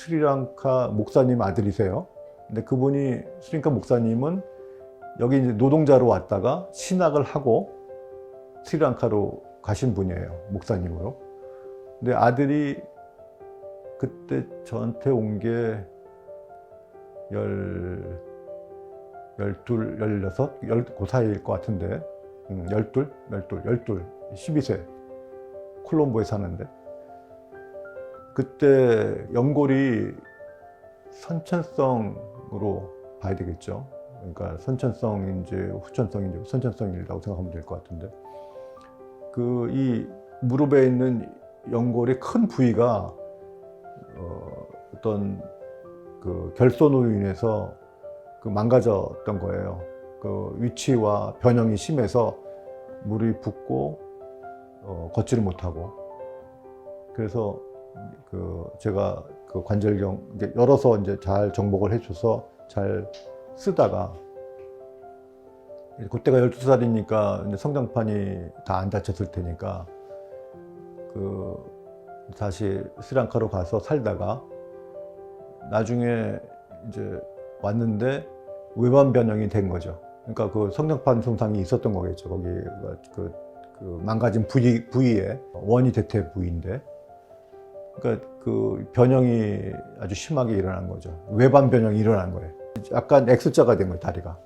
스리랑카 목사님 아들이세요. 근데 그분이 스리랑카 목사님은 여기 이제 노동자로 왔다가 신학을 하고 스리랑카로 가신 분이에요. 목사님으로. 근데 아들이 그때 저한테 온게 열, 열둘, 열여섯, 열, 그 사이일 것 같은데. 음, 열둘? 열둘, 열둘. 12세. 콜롬보에 사는데. 그때 연골이 선천성으로 봐야 되겠죠. 그러니까 선천성인지 후천성인지 선천성이라고 생각하면 될 것 같은데. 그 이 무릎에 있는 연골의 큰 부위가 어, 어떤 그 결손으로 인해서 그 망가졌던 거예요. 그 위치와 변형이 심해서 물이 붓고 어, 걷지를 못하고 그래서 그 제가 그 관절경 이제 열어서 이제 잘 정복을 해줘서 잘 쓰다가 그때가 12살이니까 이제 성장판이 다 안 다쳤을 테니까 그 다시 스리랑카로 가서 살다가 나중에 이제 왔는데 외반 변형이 된 거죠. 그러니까 그 성장판 손상이 있었던 거겠죠. 거기 그, 그 망가진 부위, 부위에 원이 대퇴 부위인데 그러니까 그 변형이 아주 심하게 일어난 거죠. 외반 변형이 일어난 거예요. 약간 X자가 된 거예요, 다리가.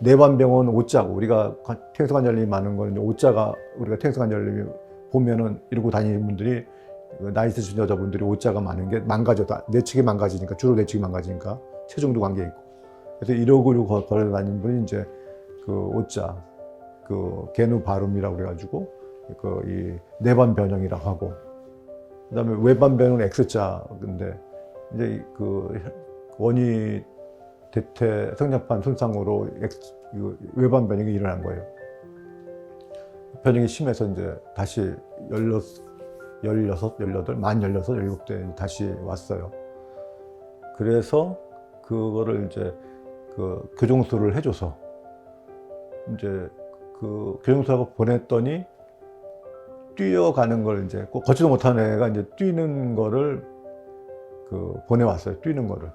내반병은 O자고 우리가 탱수관절염이 많은 거는 O자가 우리가 탱수관절염이 보면은 이러고 다니는 분들이 그 나이 드신 여자분들이 O자가 많은 게 망가져다 내측이 망가지니까 주로 내측이 망가지니까 체중도 관계 있고 그래서 이러고 이러고 걸어 다니는 분이 이제 그 O자 그 개누 발음이라고 그래가지고 그 이 내반 변형이라고 하고 그다음에 외반 변형은 X자인데 이제 그 원이 대퇴 성장판 손상으로 X, 그 외반 변형이 일어난 거예요. 변형이 심해서 이제 다시 16, 16, 18, 만 16, 17대 다시 왔어요. 그래서 그거를 이제 그 교정술을 해줘서 이제 그 교정술하고 보냈더니 뛰어가는 걸 이제 꼭 걷지도 못하는 애가 이제 뛰는 거를 그 보내왔어요. 뛰는 거를.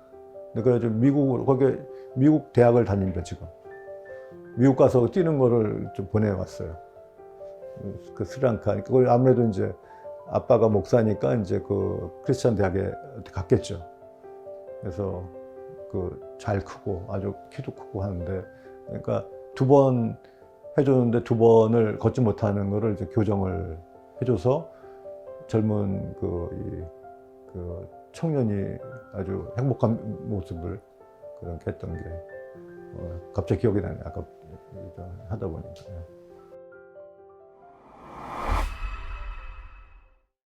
그래가지고 미국으로 거기 미국 대학을 다닙니다 지금. 미국 가서 뛰는 거를 좀 보내왔어요. 그 스리랑카. 그걸 아무래도 이제 아빠가 목사니까 이제 그 크리스찬 대학에 갔겠죠. 그래서 그 잘 크고 아주 키도 크고 하는데 그러니까 두번 해줬는데 두 번을 걷지 못하는 거를 이제 교정을 해줘서 젊은 그, 이, 그 청년이 아주 행복한 모습을 그렇게 했던 게 어, 갑자기 기억이 나네. 아까 하다 보니까.